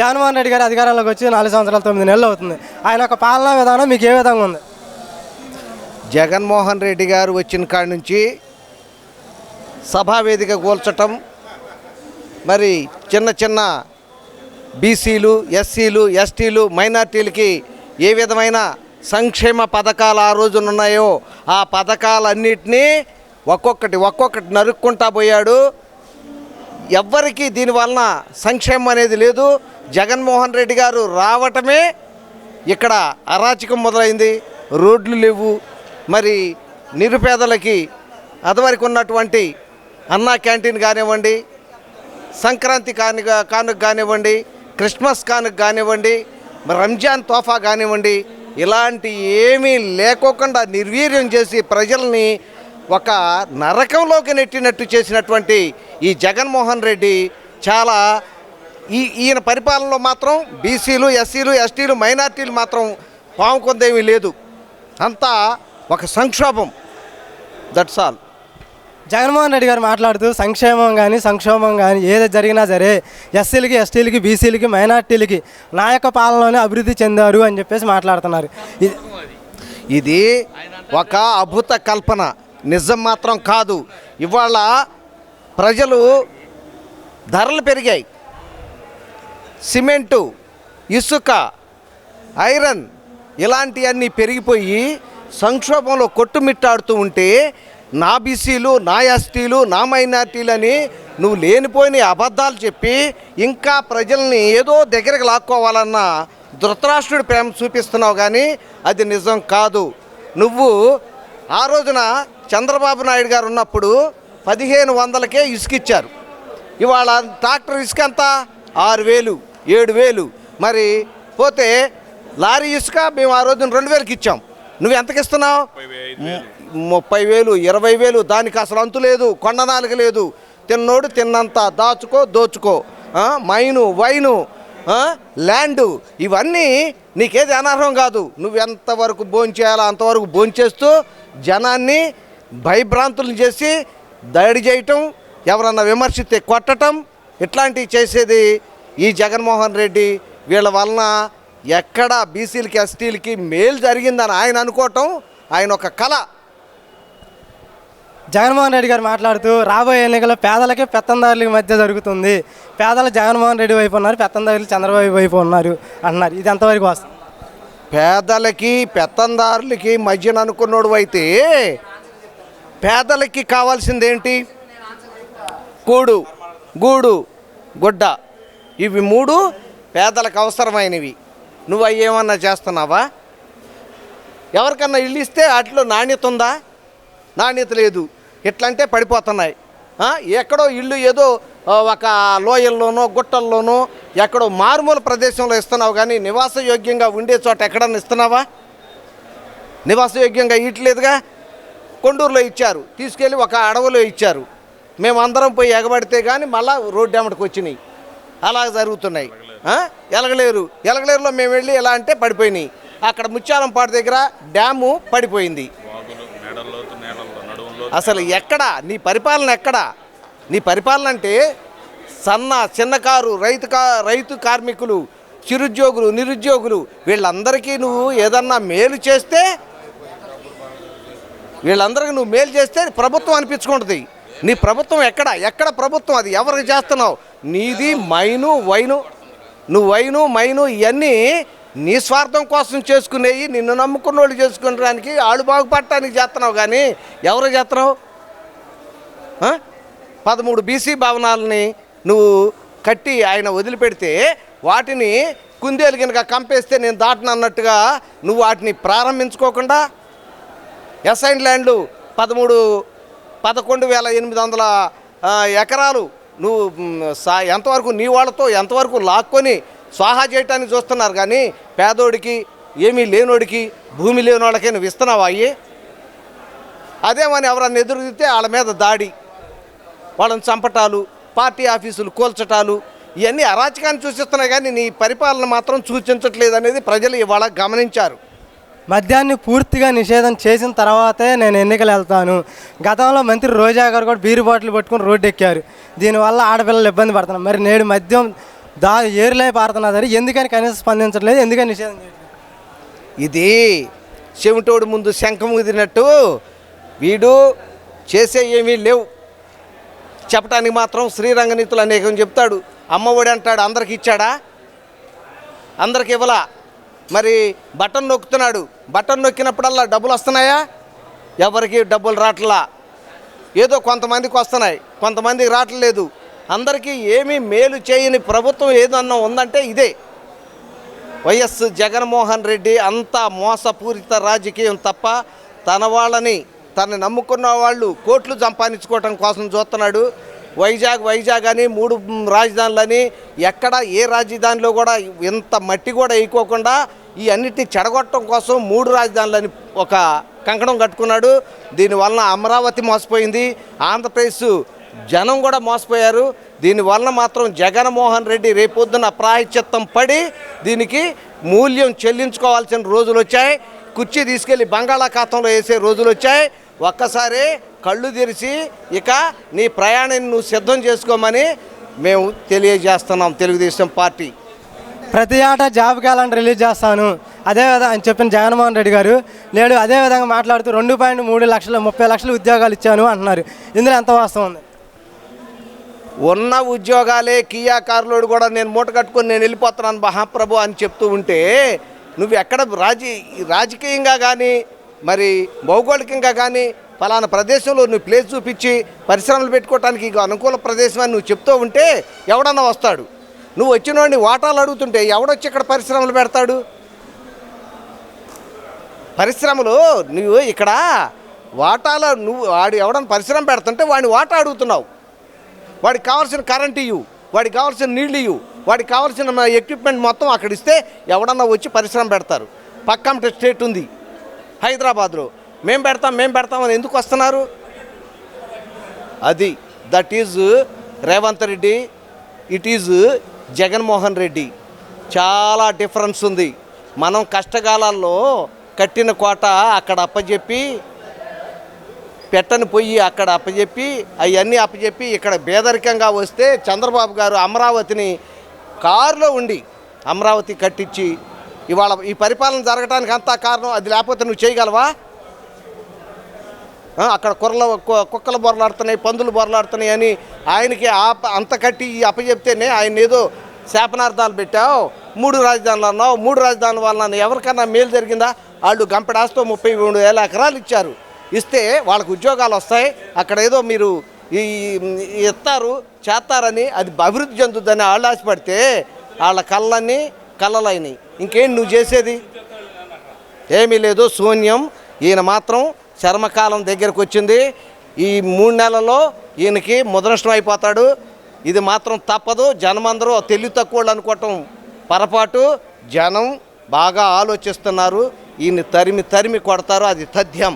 జగన్మోహన్ రెడ్డి గారు అధికారంలోకి వచ్చి నాలుగు సంవత్సరాలు తొమ్మిది నెలలు అవుతుంది. ఆయన యొక్క పాలనా విధానం మీకు ఏ విధంగా ఉంది? జగన్మోహన్ రెడ్డి గారు వచ్చిన కాడి నుంచి సభావేదిక కూల్చటం మరి చిన్న చిన్న బీసీలు ఎస్సీలు ఎస్టీలు మైనార్టీలకి ఏ విధమైన సంక్షేమ పథకాలు ఆ రోజున ఉన్నాయో ఆ పథకాలన్నిటినీ ఒక్కొక్కటి ఒక్కొక్కటి నరుక్కుంటా పోయాడు. ఎవ్వరికీ దీనివలన సంక్షేమం అనేది లేదు. జగన్మోహన్ రెడ్డి గారు రావటమే ఇక్కడ అరాచకం మొదలైంది. రోడ్లు లేవు. మరి నిరుపేదలకి అదివరకు ఉన్నటువంటి అన్నా క్యాంటీన్ కానివ్వండి సంక్రాంతి కాని కానుక కానివ్వండి క్రిస్మస్ కానుక కానివ్వండి రంజాన్ తోఫా కానివ్వండి ఇలాంటి ఏమీ లేకోకుండా నిర్వీర్యం చేసి ప్రజల్ని ఒక నరకంలోకి నెట్టినట్టు చేసినటువంటి ఈ జగన్మోహన్ రెడ్డి చాలా ఈ ఈయన పరిపాలనలో మాత్రం బీసీలు ఎస్సీలు ఎస్టీలు మైనార్టీలు మాత్రం పాము కొందేమీ లేదు. అంతా ఒక సంక్షోభం. దట్స్ ఆల్ జగన్మోహన్ రెడ్డి గారు మాట్లాడుతూ సంక్షేమం కానీ సంక్షోభం కానీ ఏది జరిగినా సరే ఎస్సీలకి ఎస్టీలకి బీసీలకి మైనార్టీలకి నా యొక్క పాలనలోనే అభివృద్ధి చెందారు అని చెప్పేసి మాట్లాడుతున్నారు. ఇది ఇది ఒక అద్భుత కల్పన. నిజం మాత్రం కాదు. ఇవాళ ప్రజలు ధరలు పెరిగాయి. సిమెంటు ఇసుక ఐరన్ ఇలాంటివన్నీ పెరిగిపోయి సంక్షోభంలో కొట్టుమిట్టాడుతూ ఉంటే నా బీసీలు నా ఎస్టీలు నా మైనార్టీలని నువ్వు లేనిపోయిన అబద్ధాలు చెప్పి ఇంకా ప్రజల్ని ఏదో దగ్గరికి లాక్కోవాలన్న ధృతరాష్ట్రుడి ప్రేమ చూపిస్తున్నావు కానీ అది నిజం కాదు. నువ్వు ఆ రోజున చంద్రబాబు నాయుడు గారు ఉన్నప్పుడు పదిహేను వందలకే ఇసుకిచ్చారు ఇవాళ ట్రాక్టర్ ఇసుక ఎంత? ఆరు వేలు ఏడు వేలు. మరి పోతే లారీ ఇసుక మేము ఆ రోజున రెండు వేలకి ఇచ్చాం. నువ్వు ఎంతకి ఇస్తున్నావు? ముప్పై వేలు ఇరవై వేలు. దానికి అసలు అంతు లేదు కొండనాలుగు లేదు. తిన్నోడు తిన్నంత దాచుకో దోచుకో. Mine wine land. ఇవన్నీ నీకేది అనర్హం కాదు. నువ్వు ఎంతవరకు భోంచేయాలో అంతవరకు భోంచేస్తూ జనాన్ని భయభ్రాంతులు చేసి దాడి చేయటం ఎవరన్నా విమర్శిస్తే కొట్టటం ఇట్లాంటివి చేసేది ఈ జగన్మోహన్ రెడ్డి. వీళ్ళ వలన ఎక్కడ బీసీలకి ఎస్టీలకి మేలు జరిగిందని ఆయన అనుకోవటం ఆయన ఒక కళ జగన్మోహన్ రెడ్డి గారు మాట్లాడుతూ రాబోయే ఎన్నికలు పేదలకి పెత్తందారులకి మధ్య జరుగుతుంది. పేదలు జగన్మోహన్ రెడ్డి వైపు ఉన్నారు పెత్తందారులు చంద్రబాబు వైపు ఉన్నారు అంటున్నారు. ఇది ఎంతవరకు వస్తుంది పేదలకి పెత్తందారులకి మధ్యన అనుకున్నోడు అయితే పేదలకి కావాల్సిందేంటి? కూడు గూడు గుడ్డ. ఇవి మూడు పేదలకు అవసరమైనవి. నువ్వు అయ్యేమన్నా ఏమన్నా చేస్తున్నావా? ఎవరికన్నా ఇల్లు ఇస్తే వాటిలో నాణ్యత ఉందా? నాణ్యత లేదు. ఎట్లంటే పడిపోతున్నాయి. ఎక్కడో ఇల్లు ఏదో ఒక లోయల్లోనో గుట్టల్లోనో ఎక్కడో మారుమూల ప్రదేశంలో ఇస్తున్నావు కానీ నివాసయోగ్యంగా ఉండే చోట ఎక్కడన్నా ఇస్తున్నావా? నివాసయోగ్యంగా ఇట్లేదుగా కొండూరులో ఇచ్చారు. తీసుకెళ్ళి ఒక అడవిలో ఇచ్చారు. మేము అందరం పోయి ఎగబడితే కానీ మళ్ళా రోడ్డు ఎమ్మటికి వచ్చినాయి. అలా జరుగుతున్నాయి. ఎలగలేరు. ఎలగలేరులో మేము వెళ్ళి ఎలా అంటే పడిపోయినాయి. అక్కడ ముత్యాలంపాడు దగ్గర డ్యాము పడిపోయింది. అసలు ఎక్కడ? నీ పరిపాలన ఎక్కడ? నీ పరిపాలన అంటే సన్న చిన్నకారు రైతు కా రైతు కార్మికులు చిరుద్యోగులు నిరుద్యోగులు వీళ్ళందరికీ నువ్వు ఏదన్నా మేలు చేస్తే వీళ్ళందరికీ నువ్వు మేలు చేస్తే ప్రభుత్వం అనిపించుకుంటుంది. నీ ప్రభుత్వం ఎక్కడ? ఎక్కడ ప్రభుత్వం? అది ఎవరికి చేస్తున్నావు? నీది మైను వైను. నువ్వు వైను మైను ఇవన్నీ నీ స్వార్థం కోసం చేసుకునేవి నిన్ను నమ్ముకున్న వాళ్ళు చేసుకునేదానికి వాళ్ళు బాగుపడటానికి చేస్తున్నావు కానీ ఎవరు చేస్తున్నావు పదమూడు బీసీ భవనాలని నువ్వు కట్టి ఆయన వదిలిపెడితే వాటిని కుందేలు కనుక కంపేస్తే నేను దాటనన్నట్టుగా నువ్వు వాటిని ప్రారంభించుకోకుండా ఎస్ఐన్ ల్యాండ్లు పదమూడు పదకొండు వేల ఎనిమిది వందల ఎకరాలు నువ్వు సా ఎంతవరకు నీ వాళ్ళతో ఎంతవరకు లాక్కొని స్వాహా చేయటానికి చూస్తున్నారు కానీ పేదోడికి ఏమీ లేనోడికి భూమి లేనోడికైనా వాళ్ళకి నువ్వు ఇస్తున్నావా అయ్యి? అదేమని ఎవరన్నా ఎదురుదితే వాళ్ళ మీద దాడి వాళ్ళని చంపటాలు పార్టీ ఆఫీసులు కూల్చటాలు ఇవన్నీ అరాచకాన్ని చూసిస్తున్నాయి కానీ నీ పరిపాలన మాత్రం సూచించట్లేదు అనేది ప్రజలు ఇవాళ గమనించారు. మద్యాన్ని పూర్తిగా నిషేధం చేసిన తర్వాతే నేను ఎన్నికలు వెళ్తాను. గతంలో మంత్రి రోజా గారు కూడా బీరు బాటిల్ పట్టుకుని రోడ్డు ఎక్కారు. దీనివల్ల ఆడపిల్లలు ఇబ్బంది పడుతున్నారు. మరి నేడు మద్యం దా ఏరులై పారుతున్నా సరే ఎందుకని కనీసం స్పందించట్లేదు ఎందుకని నిషేధం ఇది చెవిటోడు ముందు శంఖం కుదిరినట్టు వీడు చేసే ఏమీ లేవు. చెప్పడానికి మాత్రం శ్రీరంగనీతులు అనేకం చెప్తాడు. అమ్మఒడి అంటాడు అందరికి ఇచ్చాడా? అందరికి ఇవ్వలా? మరి బటన్ నొక్కుతున్నాడు. బటన్ నొక్కినప్పుడల్లా డబ్బులు వస్తున్నాయా? ఎవరికి డబ్బులు రావట్లా ఏదో కొంతమందికి వస్తున్నాయి. కొంతమందికి రావట్లేదు అందరికీ ఏమీ మేలు చేయని ప్రభుత్వం ఏదన్నా ఉందంటే ఇదే. వైఎస్ జగన్మోహన్ రెడ్డి అంతా మోసపూరిత రాజకీయం తప్ప తన వాళ్ళని తను నమ్ముకున్న వాళ్ళు కోట్లు సంపాదించుకోవటం కోసం చూస్తున్నాడు. వైజాగ్ వైజాగ్ అని మూడు రాజధానులని ఎక్కడ ఏ రాజధానిలో కూడా ఇంత మట్టి కూడా వేయకోకుండా ఈ అన్నిటిని చెడగొట్టడం కోసం మూడు రాజధానులని ఒక కంకణం కట్టుకున్నాడు. దీనివలన అమరావతి మోసపోయింది. ఆంధ్రప్రదేశ్ జనం కూడా మోసపోయారు. దీనివలన మాత్రం జగన్మోహన్ రెడ్డి రేపొద్దున ప్రాయశ్చిత్తం పడి దీనికి మూల్యం చెల్లించుకోవాల్సిన రోజులు వచ్చాయి. కుర్చీ తీసుకెళ్ళి బంగాళాఖాతంలో వేసే రోజులు వచ్చాయి. ఒక్కసారి కళ్ళు తెరిచి ఇక నీ ప్రయాణాన్ని నువ్వు సిద్ధం చేసుకోమని మేము తెలియజేస్తున్నాం తెలుగుదేశం పార్టీ. ప్రతి ఏటా జాబ్ క్యాలెండర్ రిలీజ్ చేస్తాను. అదేవిధంగా అని చెప్పిన జగన్మోహన్ రెడ్డి గారు నేడు అదే విధంగా మాట్లాడుతూ రెండు పాయింట్ మూడు లక్షలు ముప్పై లక్షలు ఉద్యోగాలు ఇచ్చాను అంటున్నారు. ఇందులో ఎంత వాస్తవం ఉంది? ఉన్న ఉద్యోగాలే కియా కారులోడు కూడా నేను మూట కట్టుకొని నేను వెళ్ళిపోతున్నాను మహాప్రభు అని చెప్తూ ఉంటే నువ్వు ఎక్కడ రాజీ రాజకీయంగా కానీ మరి భౌగోళికంగా కానీ ఫలానా ప్రదేశంలో నువ్వు ప్లేస్ చూపించి పరిశ్రమలు పెట్టుకోవడానికి ఇక అనుకూల ప్రదేశం అని నువ్వు చెప్తూ ఉంటే ఎవడన్నా వస్తాడు? నువ్వు వచ్చిన వాడిని వాటాలు అడుగుతుంటే ఎవడొచ్చి ఇక్కడ పరిశ్రమలు పెడతాడు? పరిశ్రమలు నువ్వు ఇక్కడ వాటాల నువ్వు వాడు ఎవడన్నా పరిశ్రమ పెడుతుంటే వాడిని వాటా అడుగుతున్నావు. వాడికి కావాల్సిన కరెంట్ ఇవ్వు వాడికి కావాల్సిన నీళ్ళు ఇవ్వు వాడికి కావాల్సిన ఎక్విప్మెంట్ మొత్తం అక్కడ ఇస్తే ఎవడన్నా వచ్చి పరిశ్రమ పెడతారు. పక్కన స్టేట్ ఉంది హైదరాబాద్లో. మేం పెడతాం మేం పెడతామని ఎందుకు వస్తున్నారు? అది that is Revanth Reddy it is Jaganmohan Reddy. చాలా డిఫరెన్స్ ఉంది. మనం కష్టకాలాల్లో కట్టిన కోట అక్కడ అప్పచెప్పి పెట్టని పొయ్యి అక్కడ అప్పచెప్పి అవన్నీ అప్పచెప్పి ఇక్కడ బేదరికంగా వస్తే చంద్రబాబు గారు అమరావతిని కారులో ఉండి అమరావతి కట్టించి ఇవాళ ఈ పరిపాలన జరగడానికి అంతా కారణం అది లేకపోతే నువ్వు చేయగలవా? అక్కడ కుర్రల కు- కుక్కలు బొరలాడుతున్నాయి పందులు బొరలాడుతున్నాయి అని ఆయనకి ఆప అంత కట్టి ఈ అప్పచెప్తేనే ఆయన ఏదో శాపనార్థాలు పెట్టావు మూడు రాజధానులు అన్నావు మూడు రాజధానుల వల్ల ఎవరికన్నా మేలు జరిగిందా? వాళ్ళు గంపెడాస్తో ముప్పై మూడు వేల ఎకరాలు ఇచ్చారు. ఇస్తే వాళ్ళకు ఉద్యోగాలు వస్తాయి. అక్కడ ఏదో మీరు ఈ ఇస్తారు చేస్తారని అది అభివృద్ధి చెందుద్దని వాళ్ళు ఆశపడితే వాళ్ళ కళ్ళని కళ్ళలైనవి ఇంకేం నువ్వు చేసేది? ఏమీ లేదు శూన్యం. ఈయన మాత్రం చర్మకాలం దగ్గరకు వచ్చింది. ఈ మూడు నెలల్లో ఈయనకి ముద్రష్టం అయిపోతాడు. ఇది మాత్రం తప్పదు. జనమందరూ తెలివి తక్కువ అనుకోవటం పొరపాటు. జనం బాగా ఆలోచిస్తున్నారు. ఈయన్ని తరిమి తరిమి కొడతారు. అది తథ్యం.